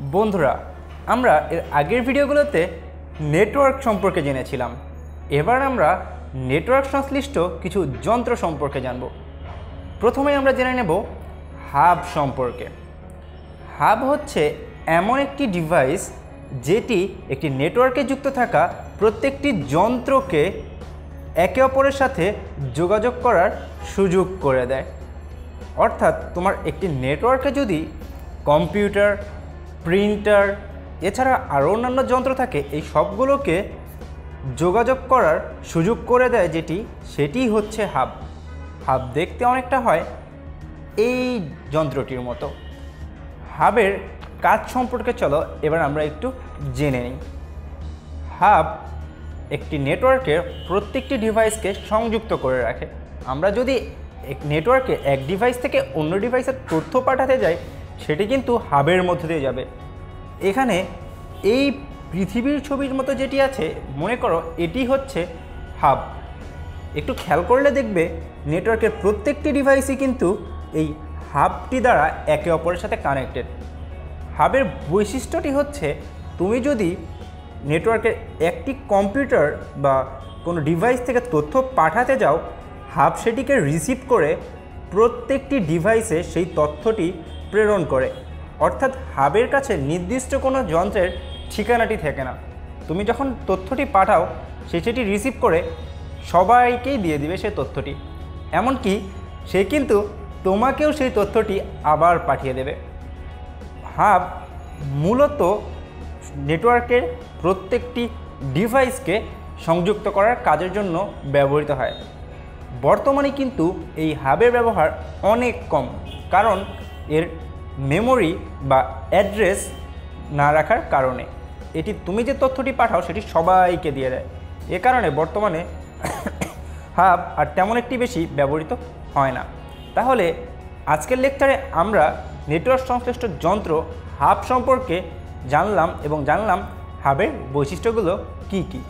বন্ধুরা, আমরা এর আগের ভিডিওগুলোতে নেটওয়ার্ক সম্পর্কে জেনেছিলাম। এবার আমরা নেটওয়ার্ক সংশ্লিষ্ট কিছু যন্ত্র সম্পর্কে জানব। প্রথমে আমরা জেনে নেব হাব সম্পর্কে। হাব হচ্ছে এমন একটি ডিভাইস যেটি একটি নেটওয়ার্কে যুক্ত থাকা প্রত্যেকটি যন্ত্রকে একে অপরের সাথে যোগাযোগ করার সুযোগ করে দেয়। অর্থাৎ তোমার একটি নেটওয়ার্কে যদি কম্পিউটার প্রিন্টার, এছাড়া আরও অন্যান্য যন্ত্র থাকে, এই সবগুলোকে যোগাযোগ করার সুযোগ করে দেয় যেটি, সেটি হচ্ছে হাব। হাব দেখতে অনেকটা হয় এই যন্ত্রটির মতো। হাবের কাজ সম্পর্কে চলো, এবার আমরা একটু জেনে নিই। হাব একটি নেটওয়ার্কের প্রত্যেকটি ডিভাইসকে সংযুক্ত করে রাখে। আমরা যদি এক নেটওয়ার্কে এক ডিভাইস থেকে অন্য ডিভাইসের তথ্য পাঠাতে যাই সেটি কিন্তু হাবের মধ্যে দিয়ে যাবে। এখানে এই পৃথিবীর ছবির মতো যেটি আছে, মনে করো এটি হচ্ছে হাব। একটু খেয়াল করলে দেখবে নেটওয়ার্কের প্রত্যেকটি ডিভাইসই কিন্তু এই হাবটি দ্বারা একে অপরের সাথে কানেক্টেড হাবের বৈশিষ্ট্যটি হচ্ছে, তুমি যদি নেটওয়ার্কের একটি কম্পিউটার বা কোনো ডিভাইস থেকে তথ্য পাঠাতে যাও, হাব সেটিকে রিসিভ করে প্রত্যেকটি ডিভাইসে সেই তথ্যটি প্রেরণ করে। অর্থাৎ হাবের কাছে নির্দিষ্ট কোনো যন্ত্রের ঠিকানাটি থাকে না। তুমি যখন তথ্যটি পাঠাও, সে সেটি রিসিভ করে সবাইকেই দিয়ে দিবে সেই তথ্যটি। এমনকি সে কিন্তু তোমাকেও সেই তথ্যটি আবার পাঠিয়ে দেবে। হাব মূলত নেটওয়ার্কের প্রত্যেকটি ডিভাইসকে সংযুক্ত করার কাজের জন্য ব্যবহৃত হয়। বর্তমানে কিন্তু এই হাবের ব্যবহার অনেক কম। কারণ এর মেমোরি বা অ্যাড্রেস না রাখার কারণে। এটি তুমি যে তথ্যটি পাঠাও, সেটি সবাইকে দিয়ে দেয়। এ কারণে বর্তমানে হাব আর তেমন একটি বেশি ব্যবহৃত হয় না। তাহলে আজকের লেকচারে আমরা নেটওয়ার্ক সংশ্লিষ্ট যন্ত্র হাব সম্পর্কে জানলাম এবং জানলাম হাবের বৈশিষ্ট্যগুলো কি কী।